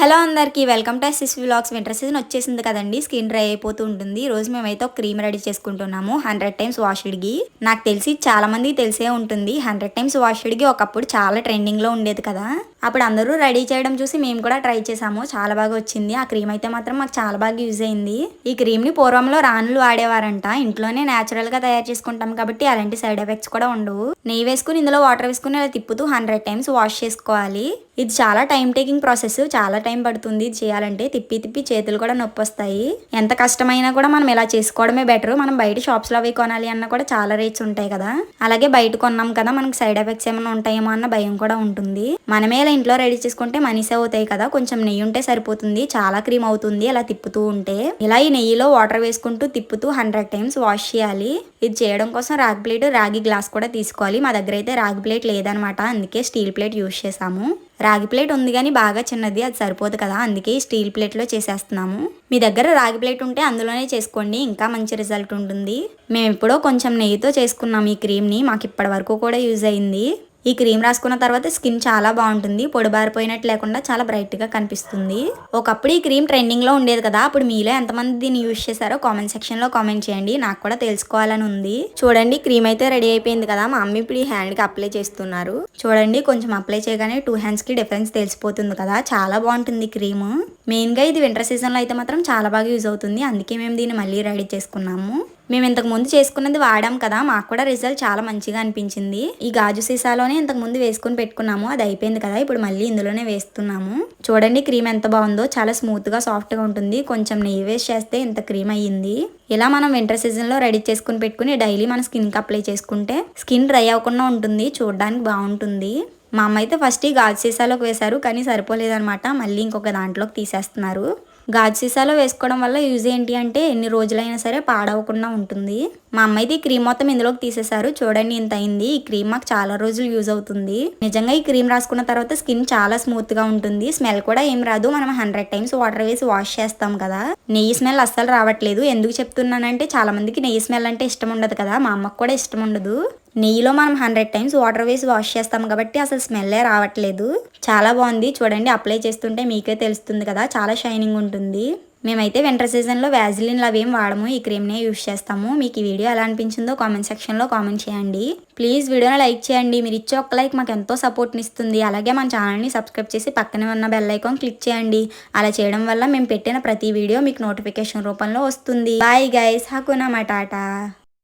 Hello అందరికీ welcome to SS vlogs winter season వచ్చేసింది కదండి. స్కిన్ డ్రై అయిపోతూ ఉంటుంది. రోజు మేమైతే ఒక క్రీమ్ రెడీ చేసుకుంటున్నాము. హండ్రెడ్ టైమ్స్ వాష్డ్కి నాకు తెలిసి చాలా మందికి తెలిసే ఉంటుంది. హండ్రెడ్ టైమ్స్ వాష్డ్కి ఒకప్పుడు చాలా ట్రెండింగ్లో ఉండేది కదా. అప్పుడు అందరూ రెడీ చేయడం చూసి మేము కూడా ట్రై చేసాము. చాలా బాగా వచ్చింది. ఆ క్రీమ్ అయితే మాత్రం మాకు చాలా బాగా యూజ్ అయింది. ఈ క్రీమ్ని పూర్వంలో రాణులు వాడేవారంట. ఇంట్లోనే నేచురల్గా తయారు చేసుకుంటాం కాబట్టి అలాంటి సైడ్ ఎఫెక్ట్స్ కూడా ఉండవు. నెయ్యి వేసుకుని ఇందులో వాటర్ వేసుకుని అలా తిప్పుతూ హండ్రెడ్ టైమ్స్ వాష్ చేసుకోవాలి. ఇది చాలా టైం టేకింగ్ ప్రాసెస్ చాలా టైం పడుతుంది ఇది చేయాలంటే. తిప్పి తిప్పి చేతులు కూడా నొప్పి వస్తాయి ఎంత కష్టమైనా కూడా మనం ఇలా చేసుకోవడమే బెటర్ మనం బయట షాప్స్లో అవి కొనాలి అన్న కూడా చాలా రేట్స్ ఉంటాయి కదా. అలాగే బయట కొన్నాం కదా మనకి సైడ్ ఎఫెక్ట్స్ ఏమైనా ఉంటాయేమో అన్న భయం కూడా ఉంటుంది. మనమే ఇలా ఇంట్లో రెడీ చేసుకుంటే మనీ అవుతాయి కదా. కొంచెం నెయ్యి ఉంటే సరిపోతుంది చాలా క్రీమ్ అవుతుంది అలా తిప్పుతూ ఉంటే. ఇలా ఈ నెయ్యిలో వాటర్ వేసుకుంటూ తిప్పుతూ హండ్రెడ్ టైమ్స్ వాష్ చేయాలి. ఇది చేయడం కోసం రాగి ప్లేట్ రాగి గ్లాస్ కూడా తీసుకోవాలి. మా దగ్గర అయితే రాగి ప్లేట్ లేదనమాట. అందుకే స్టీల్ ప్లేట్ యూజ్ చేసాము రాగి ప్లేట్ ఉంది కానీ బాగా చిన్నది అది సరిపోదు కదా అందుకే స్టీల్ ప్లేట్లో చేసేస్తున్నాము. మీ దగ్గర రాగి ప్లేట్ ఉంటే అందులోనే చేసుకోండి ఇంకా మంచి రిజల్ట్ ఉంటుంది. మేము ఎప్పుడో కొంచెం నెయ్యితో చేసుకున్నాం ఈ క్రీమ్ని మాకు ఇప్పటి వరకు కూడా యూజ్ అయింది. ఈ క్రీమ్ రాసుకున్న తర్వాత స్కిన్ చాలా బాగుంటుంది. పొడిబారిపోయినట్టు లేకుండా చాలా బ్రైట్గా కనిపిస్తుంది. ఒకప్పుడు ఈ క్రీమ్ ట్రెండింగ్లో ఉండేది కదా అప్పుడు మీలో ఎంతమంది దీన్ని యూజ్ చేశారో కామెంట్ సెక్షన్లో కామెంట్ చేయండి. నాకు కూడా తెలుసుకోవాలని ఉంది. చూడండి క్రీమ్ అయితే రెడీ అయిపోయింది కదా మా అమ్మ ఇప్పుడు ఈ హ్యాండ్కి అప్లై చేస్తున్నారు. చూడండి కొంచెం అప్లై చేయగానే టూ హ్యాండ్స్కి డిఫరెన్స్ తెలిసిపోతుంది కదా చాలా బాగుంటుంది క్రీమ్. మెయిన్గా ఇది వింటర్ సీజన్లో అయితే మాత్రం చాలా బాగా యూజ్ అవుతుంది. అందుకే మేము దీన్ని మళ్ళీ రెడీ చేసుకున్నాము. మేము ఇంతకు ముందు చేసుకున్నది వాడాం కదా మాకు కూడా రిజల్ట్ చాలా మంచిగా అనిపించింది. ఈ గాజు సీసాలోనే ఇంతకు ముందు వేసుకుని పెట్టుకున్నాము అది అయిపోయింది కదా ఇప్పుడు మళ్ళీ ఇందులోనే వేస్తున్నాము. చూడండి క్రీమ్ ఎంత బాగుందో చాలా స్మూత్గా సాఫ్ట్గా ఉంటుంది. కొంచెం నెయ్యి వేస్ట్ చేస్తే ఇంత క్రీమ్ అయ్యింది. ఇలా మనం వింటర్ సీజన్లో రెడీ చేసుకుని పెట్టుకుని డైలీ మన స్కిన్కి అప్లై చేసుకుంటే స్కిన్ డ్రై అవ్వకుండా ఉంటుంది చూడడానికి బాగుంటుంది. మా అమ్మ అయితే ఫస్ట్ ఈ గాజు సీసాలోకి వేశారు కానీ సరిపోలేదనమాట మళ్ళీ ఇంకొక దాంట్లోకి తీసేస్తున్నారు. గాజు సీసాలో వేసుకోవడం వల్ల యూజ్ ఏంటి అంటే ఎన్ని రోజులైనా సరే పాడవకుండా ఉంటుంది. మా అమ్మ అయితే ఈ క్రీమ్ మొత్తం ఇందులోకి తీసేశారు. చూడండి ఇంత అయింది. ఈ క్రీమ్ మాకు చాలా రోజులు యూజ్ అవుతుంది. నిజంగా ఈ క్రీమ్ రాసుకున్న తర్వాత స్కిన్ చాలా స్మూత్గా ఉంటుంది. స్మెల్ కూడా ఏం రాదు. మనం హండ్రెడ్ టైమ్స్ వాటర్ వేసి వాష్ చేస్తాం కదా. నెయ్యి స్మెల్ అస్సలు రావట్లేదు. ఎందుకు చెప్తున్నానంటే చాలా మందికి నెయ్యి స్మెల్ అంటే ఇష్టం ఉండదు కదా. మా అమ్మకు కూడా ఇష్టం ఉండదు. నెయ్యిలో మనం హండ్రెడ్ టైమ్స్ వాటర్ వేసి వాష్ చేస్తాం కాబట్టి అసలు స్మెల్లే రావట్లేదు. చాలా బాగుంది. చూడండి అప్లై చేస్తుంటే మీకే తెలుస్తుంది కదా చాలా షైనింగ్ ఉంటుంది. మేమైతే వింటర్ సీజన్లో వ్యాజిలిన్ అవి ఏం వాడము ఈ క్రీమ్నే యూస్ చేస్తాము. మీకు ఈ వీడియో ఎలా అనిపించిందో కామెంట్ సెక్షన్లో కామెంట్ చేయండి. ప్లీజ్ వీడియోని లైక్ చేయండి. మీరు ఇచ్చే ఒక్క లైక్ మాకు ఎంతో సపోర్ట్ని ఇస్తుంది. అలాగే మన ఛానల్ని సబ్స్క్రైబ్ చేసి పక్కనే ఉన్న బెల్ ఐకాన్ క్లిక్ చేయండి. అలా చేయడం వల్ల మేము పెట్టిన ప్రతి వీడియో మీకు నోటిఫికేషన్ రూపంలో వస్తుంది. బాయ్ గైస్ హకునా మా టాటా.